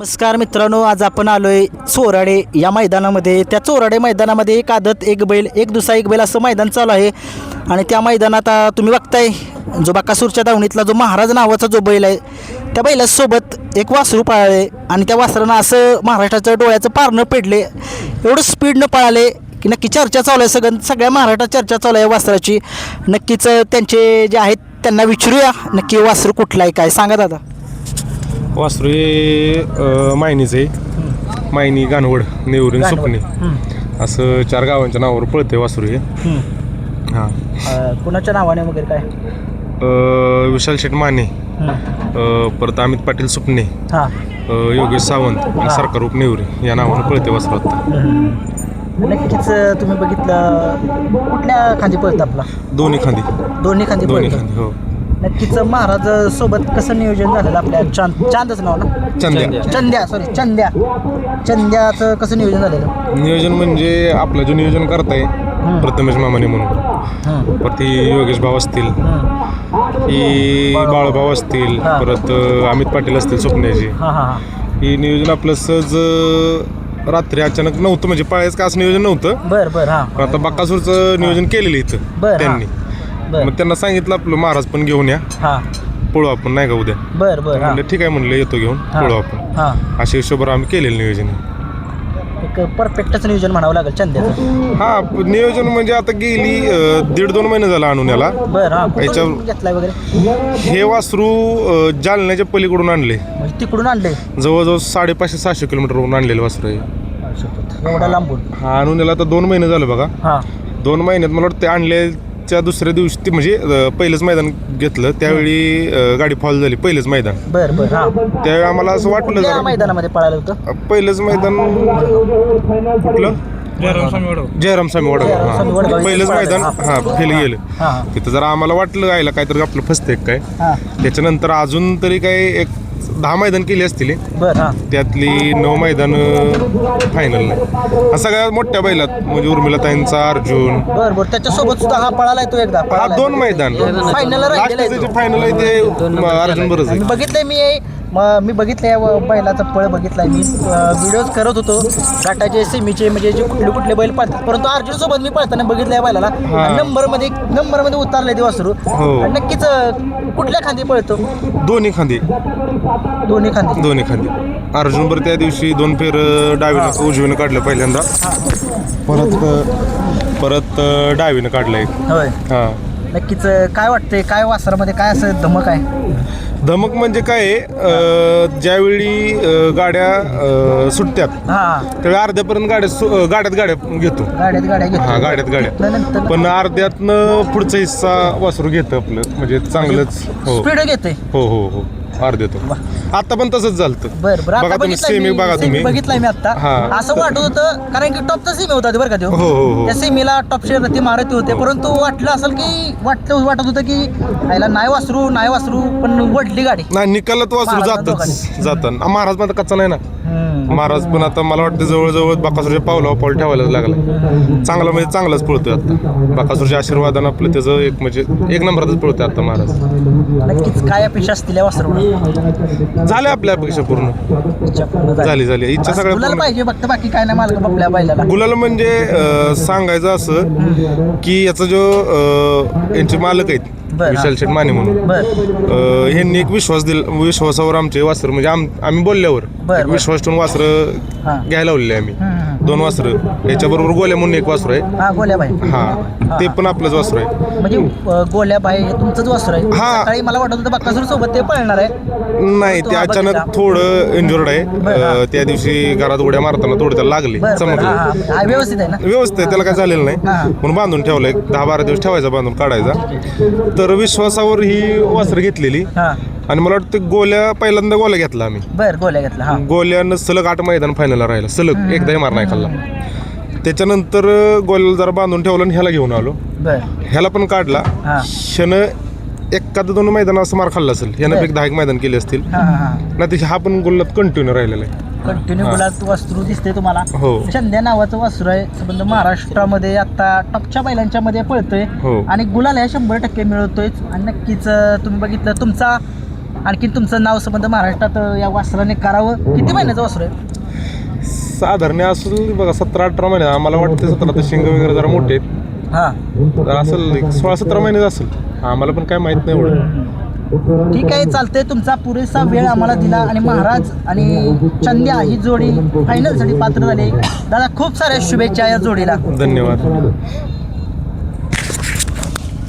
नमस्कार मित्रांनो आज आपण आलोय चोराडे या मैदानामध्ये. त्या चोराडे मैदानामध्ये एक आदत एक बैल एक दुसरा एक बैल असं मैदान चालू आहे. आणि त्या मैदानात तुम्ही बघताय जो बाकासूरच्या दावणीतला जो महाराज नावाचा जो बैल आहे त्या बैलासोबत एक वासरू पळाले. आणि त्या वासरानं असं महाराष्ट्राच्या डोळ्याचं पारणं पेडले. एवढं स्पीडनं पळाले की नक्की चर्चा चालू आहे सगळं सगळ्या महाराष्ट्रात चर्चा चालू आहे वासराची. नक्कीच त्यांचे जे आहेत त्यांना विचारूया नक्की वासरू कुठला आहे काय सांगा दादा. वासरू हे मायनीचं आहे. मायनी गानवड नेवरीन सुपणे असं चार गावांच्या नावावर पळते वासरू हे. हां. कुणाच्या नावाने वगैरे काय? अ, विशाल शेठ माने. अ, परत अमित पाटील सुपणे हां. अ, योगेश सावंत आणि सरकार रूप नेवरी या नावानं पळते वासरू आता. नक्कीच तुम्ही बघितलं कुठल्या खांदी पळत आपला? दोन्ही खांदी. दोन्ही खांदी दोन्ही पळतं. खांदी हो. नक्कीच महाराज सोबत कसं नियोजन झालेलं आपल्या चांद चांदच नाव ना? चंद्या. चंद्या सॉरी चंद्या. चंद्याचं कसं नियोजन झालेलं? नियोजन म्हणजे आपलं जे नियोजन करताय प्रथमेश मामाने म्हणून. परत ही योगेश भाऊ असतील. हं. ही बाळभाऊ असतील. हां. परत अ, अमित पाटील असतील स्वप्नाची. हां हां हां. हे नियोजन आपलं सहज अं, रात्री अचानक नव्हतं. म्हणजे पाळायचं का असं नियोजन नव्हतं. बर बर हां. पण आता बक्कासूरचं नियोजन केलेलं इथं बरं, त्यांनी. बर. मग त्यांना सांगितलं आपलं महाराज पण घेऊन या. हां. पळू आपण नाही का उद्या? बर बर हां म्हणलं ठीक आहे म्हणलं येतो घेऊन हां. पळू आपण. हां. अशा हिशोबावर आम्ही केलेलं नियोजन. एक परफेक्टच नियोजन म्हणावं लागेल चंद्याचं. हा नियोजन म्हणजे आता गेली अं, दीड दोन महिने झाला आणून याला. बर हां. कुठून याच्या- घेतलाय वगैरे? हे वासरू अं, जालन्याच्या पलीकडून आणले. म्हणजे तिकडून आणले? जवळजवळ साडेपाचशे सहाशे किलोमीटरवरून आणलेलं वासरू आहे एवढा लांबून. हा आणून याला आता दोन महिने झालं बघा. हां. दोन महिन्यात मला वाटतं ते आणल्याच्या दुसऱ्या दिवशी ते म्हणजे अं, पहिलंच मैदान घेतलं. त्यावेळी अं, गाडी फॉल झाली पहिलंच मैदान. बर बर हां. त्यावेळी आम्हाला असं वाटलं कुठल्या जरा. मैदानामध्ये पळालं होतं? पहिलंच मैदान कुठलं? जयराम स्वामी जयराम स्वामी वडगाव वडगाव हां पहिलंच मैदान. हां फेल गेलं. हां. हां तिथं जरा आम्हाला वाटलं गायला काहीतरी आपलं फसतंय काय. हां. त्याच्यानंतर अजून तरी काही एक दहा मैदान केली असतील. बर हां. त्यातली नऊ मैदान फायनल नाही. सगळ्यात मोठ्या बैलात म्हणजे उर्मिलाताईंचा अर्जुन. बर बर. त्याच्यासोबत सुद्धा हा पळालाय तो एकदा हा. दोन मैदान. फायनल राहिलेला आहे तो. फायनल आहे ते म, अर्जुन बरंच मी आहे. बघितलंय मी म- मी बघितलंय व बैलाचा पळ बघितलाय मी. व्हिडिओज करत होतो. घाटाचे सेमीचे म्हणजे जे कुठले कुठले बैल पळतात. परंतु अर्जुन सोबत मी पळताना बघितलंय बैलाला. नंबरमध्ये नंबरमध्ये उतारले ते वासरू हो. नक्कीच कुठल्या खांदी पळतो? दोन्ही खांदी. दोन्ही खांदी. दोन्ही खांदी. अर्जुन बरं त्या दिवशी दोन फेर डावीनं उजवीनं काढलं पहिल्यांदा. परत परत डावीनं काढलं एक होय. हा. नक्कीच काय वाटतंय? काय वासरामध्ये काय असं धमक आहे? धमक म्हणजे काय आहे, अं, ज्यावेळी अं, गाड्या अं, हा. त्यावेळी अर्ध्यापर्यंत गाड्या सु- अं, गाड्यात गाड्या घेतो. गाड्यात गाड्या घेतो. हा गाड्यात गाड्या. नंतर पण अर्ध्यातनं पुढचा हिस्सा वासरू घेतं आपलं. म्हणजे चांगलंच हो. स्पीड घेते हो हो हो. अर्ध्यातून आता पण तसंच झालं बर बर. आता बघा तुम्ही बघितलंय सेमी मी बघा सेमी तुम्ही. बघितलाय मी आता. हा. असं वाटत होतं कारण की टॉपचा सेमी होता ते बरं का तो हो, हो, हो. त्या सेमीला टॉपचे रती मारती होते. परंतु वाटलं असेल की वाटलं वाटत होतं की आयला नाही वासरू नाही वासरू पण वडली गाडी. नाही निकालात वासरू महाराज जातच जातात महाराज आता कच्चा नाही ना. महाराज पण आता मला वाटतं जवळजवळ बाकासूरच्या पावलावर पाऊल ठेवायलाच लागला चांगला म्हणजे चांगलाच पळतोय आता. बाकासूरच्या आशीर्वादानं आपलं त्याचं एक म्हणजे एक नंबरातच पळतोय आता महाराज. नक्कीच काय अपेक्षा असतील झाल्या आपल्या अपेक्षा पूर्ण. झाली झाली. इच्छा सगळ्या पूर्ण. पाहिजे फक्त बाकी काय नाही मालक आपल्या बैलाला. गुलाल म्हणजे सांगायचं असं की याचा जो यांचे मालक आहेत बरं. विशाल शेठ माने म्हणून बर अं, ह्यांनी एक विश्वास दिला विश्वासावर आमचे वासर म्हणजे आम आम्ही बोलल्यावर बरं, एक बरं. विश्वास ठेवून वासर हां. घ्यायला लावलेले आम्ही हम्म. दोन वासर. याच्याबरोबर गोल्या म्हणून एक वासर आहे. हा हा ते पण आपलंच वासर आहे. म्हणजे अं, गोल्या हे तुमचंच वासरू आहे. हा. सकाळी मला वाटत होतं बक्कासूर सोबत ते पळणार आहे. नाही तो अचानक. थोडं इंजुर्ड आहे. अं, त्या दिवशी घरात उड्या मारताना थोडं त्याला लागली बरं बरं हा, हा. चमकलं हा, व्यवस्थित आहे ना? व्यवस्थित आहे त्याला काय झालेलं नाही. हा. म्हणून बांधून ठेवलं एक दहा बारा दिवस ठेवायचा बांधून काढायचा. तर विश्वासावर ही वस्त्र घेतलेली. हा. आणि मला वाटतं गोल्या पहिल्यांदा गोल्या घेतला आम्ही. बर गोल्या घेतला हा. गोल्यानं सलग आठ मैदान फायनलला राहिला. सलग एकदाही मार नाही खाल्ला. त्याच्यानंतर गोल्याला जरा बांधून ठेवलं आणि ह्याला घेऊन आलो. बर. ह्याला पण काढला. हा. शन एखादं दोन मैदान असं मार खाल्ला असेल ह्यानं एक दहा एक मैदान केले असतील. हा हा हा. हा पण गोल्यात कंटिन्यू राहिलेला आहे. कंटिन्यू गुलाब वस्त्र दिसते तुम्हाला. हो. चंद्या नावाचं वस्त्र आहे संबंध महाराष्ट्रामध्ये आता टॉपच्या बैलांच्या मध्ये पळतोय. हो. आणि गुलाल ह्या शंभर टक्के मिळवतोय आणि नक्कीच अं, तुम्ही बघितलं तुमचा आणखीन तुमचं नाव संबंध महाराष्ट्रात या वासराने करावं? किती महिन्याचं वासर आहे? साधारण असेल बघा सतरा अठरा महिने. आम्हाला वाटते सतरा तर शिंग वगैरे जरा मोठे आहेत. हां. तर असेल एक सोळा सतरा महिने असेल. आम्हाला पण काय माहीत नाही एवढं. ठीक आहे चालतंय. तुमचा पुरेसा वेळ आम्हाला दिला आणि महाराज आणि चंद्या ही जोडी फायनलसाठी पात्र झाली. दादा खूप साऱ्या शुभेच्छा या जोडीला. धन्यवाद.